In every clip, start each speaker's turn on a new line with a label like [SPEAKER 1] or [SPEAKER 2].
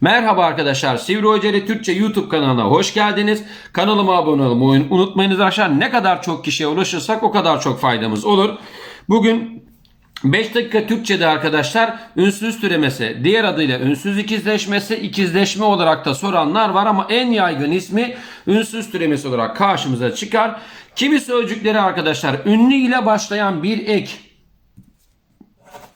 [SPEAKER 1] Merhaba arkadaşlar. Sivri Hoca ile Türkçe YouTube kanalına hoş geldiniz. Kanalıma abone olmayı unutmayınız arkadaşlar. Ne kadar çok kişiye ulaşırsak o kadar çok faydamız olur. Bugün 5 dakika Türkçe'de arkadaşlar ünsüz türemesi, diğer adıyla ünsüz ikizleşmesi, ikizleşme olarak da soranlar var ama en yaygın ismi ünsüz türemesi olarak karşımıza çıkar. Kimi sözcükleri arkadaşlar ünlü ile başlayan bir ek,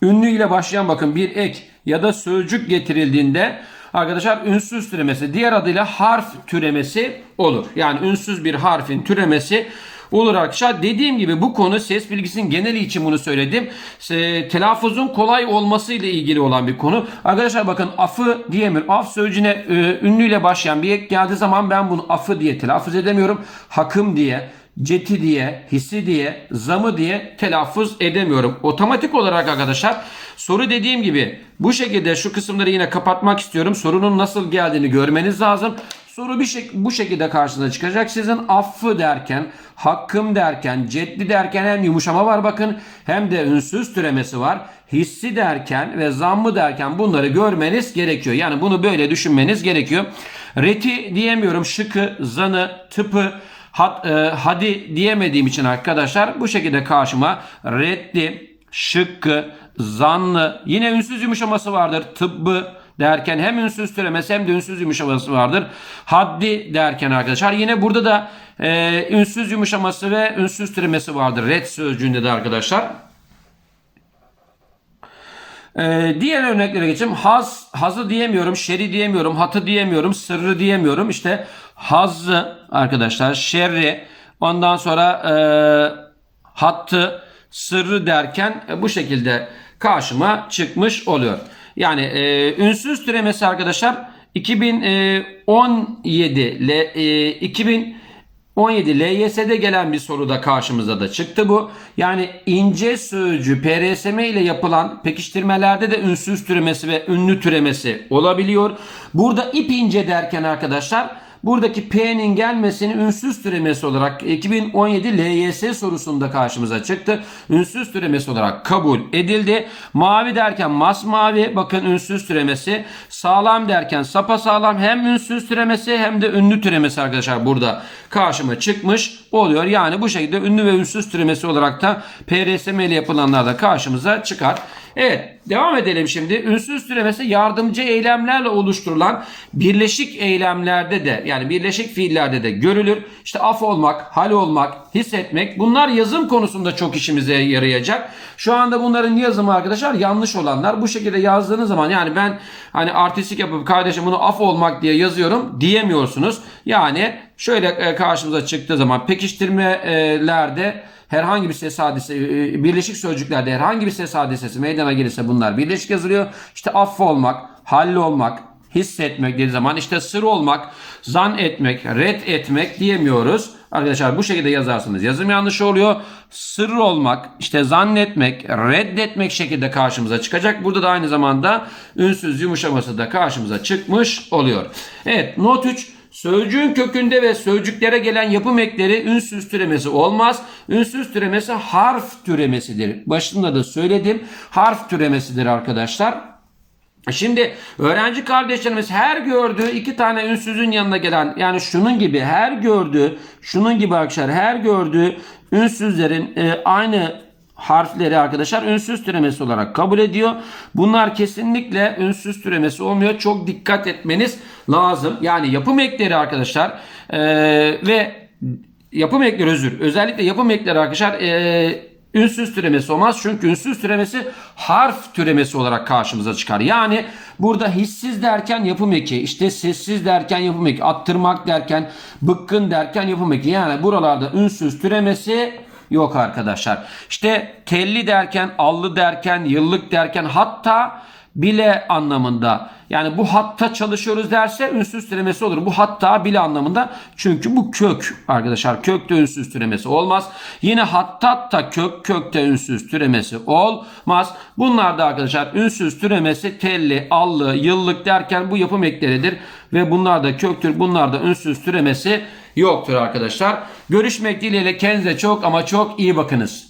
[SPEAKER 1] ünlü ile başlayan bakın bir ek ya da sözcük getirildiğinde arkadaşlar ünsüz türemesi diğer adıyla harf türemesi olur. Yani ünsüz bir harfin türemesi olur arkadaşlar. Dediğim gibi bu konu ses bilgisinin geneli için bunu söyledim. E, telaffuzun kolay olması ile ilgili olan bir konu. Arkadaşlar bakın afı diyemiyorum. Af sözcüğüne e, ünlüyle başlayan bir ek geldiği zaman ben bunu afı diye telaffuz edemiyorum. Hakım diye ceti diye, hissi diye, zamı diye telaffuz edemiyorum. Otomatik olarak arkadaşlar soru dediğim gibi bu şekilde şu kısımları yine kapatmak istiyorum. Sorunun nasıl geldiğini görmeniz lazım. Soru bir şek bu şekilde karşınıza çıkacak. Sizin affı derken, hakkım derken, ceddi derken hem yumuşama var bakın hem de ünsüz türemesi var. Hissi derken ve zammı derken bunları görmeniz gerekiyor. Yani bunu böyle düşünmeniz gerekiyor. Reti diyemiyorum. Şıkı, zanı, tıpı, had, e, hadi diyemediğim için arkadaşlar bu şekilde karşıma reddi, şıkkı, zanlı yine ünsüz yumuşaması vardır. Tıbbı derken hem ünsüz türemesi hem de ünsüz yumuşaması vardır. Haddi derken arkadaşlar yine burada da e, ünsüz yumuşaması ve ünsüz türemesi vardır. Red sözcüğünde de arkadaşlar. Ee, diğer örneklere geçeyim. Haz, hazı diyemiyorum, şeri diyemiyorum, hatı diyemiyorum, sırrı diyemiyorum. İşte hazzı arkadaşlar, şerri, ondan sonra e, hattı, sırrı derken e, bu şekilde karşıma çıkmış oluyor. Yani e, ünsüz türemesi arkadaşlar 2017 ile e, 2000 17 LYS'de gelen bir soruda karşımıza da çıktı bu. Yani ince sözcü PRSM ile yapılan pekiştirmelerde de ünsüz türemesi ve ünlü türemesi olabiliyor. Burada ip ince derken arkadaşlar buradaki P'nin gelmesini ünsüz türemesi olarak 2017 LYS sorusunda karşımıza çıktı. Ünsüz türemesi olarak kabul edildi. Mavi derken masmavi bakın ünsüz türemesi. Sağlam derken sapa sağlam hem ünsüz türemesi hem de ünlü türemesi arkadaşlar burada karşıma çıkmış oluyor. Yani bu şekilde ünlü ve ünsüz türemesi olarak da PRSM ile yapılanlar da karşımıza çıkar. Evet devam edelim şimdi. Ünsüz türemesi yardımcı eylemlerle oluşturulan birleşik eylemlerde de yani birleşik fiillerde de görülür. İşte af olmak, hal olmak, hissetmek bunlar yazım konusunda çok işimize yarayacak. Şu anda bunların yazımı arkadaşlar yanlış olanlar. Bu şekilde yazdığınız zaman yani ben hani artistik yapıp kardeşim bunu af olmak diye yazıyorum diyemiyorsunuz. Yani şöyle e, karşımıza çıktığı zaman pekiştirmelerde herhangi bir ses hadise e, birleşik sözcüklerde herhangi bir ses hadisesi meydana gelirse bunlar birleşik yazılıyor. İşte affı olmak, halli olmak, hissetmek dediği zaman işte sır olmak, zan etmek, red etmek diyemiyoruz. Arkadaşlar bu şekilde yazarsınız. Yazım yanlış oluyor. Sır olmak, işte zannetmek, reddetmek şekilde karşımıza çıkacak. Burada da aynı zamanda ünsüz yumuşaması da karşımıza çıkmış oluyor. Evet not 3. Sözcüğün kökünde ve sözcüklere gelen yapım ekleri ünsüz türemesi olmaz. Ünsüz türemesi harf türemesidir. Başında da söyledim. Harf türemesidir arkadaşlar. Şimdi öğrenci kardeşlerimiz her gördüğü iki tane ünsüzün yanına gelen yani şunun gibi her gördüğü şunun gibi arkadaşlar her gördüğü ünsüzlerin e, aynı harfleri arkadaşlar ünsüz türemesi olarak kabul ediyor. Bunlar kesinlikle ünsüz türemesi olmuyor. Çok dikkat etmeniz lazım. Yani yapım ekleri arkadaşlar e, ve yapım ekleri özür. Özellikle yapım ekleri arkadaşlar e, ünsüz türemesi olmaz. Çünkü ünsüz türemesi harf türemesi olarak karşımıza çıkar. Yani burada hissiz derken yapım eki, işte sessiz derken yapım eki, attırmak derken, bıkkın derken yapım eki. Yani buralarda ünsüz türemesi yok arkadaşlar. İşte telli derken, allı derken, yıllık derken hatta bile anlamında. Yani bu hatta çalışıyoruz derse ünsüz türemesi olur. Bu hatta bile anlamında. Çünkü bu kök arkadaşlar. Kökte ünsüz türemesi olmaz. Yine hattatta kök kökte ünsüz türemesi olmaz. Bunlar da arkadaşlar ünsüz türemesi telli, allı, yıllık derken bu yapım ekleridir. Ve bunlar da köktür. Bunlar da ünsüz türemesi yoktur arkadaşlar. Görüşmek dileğiyle kendinize çok ama çok iyi bakınız.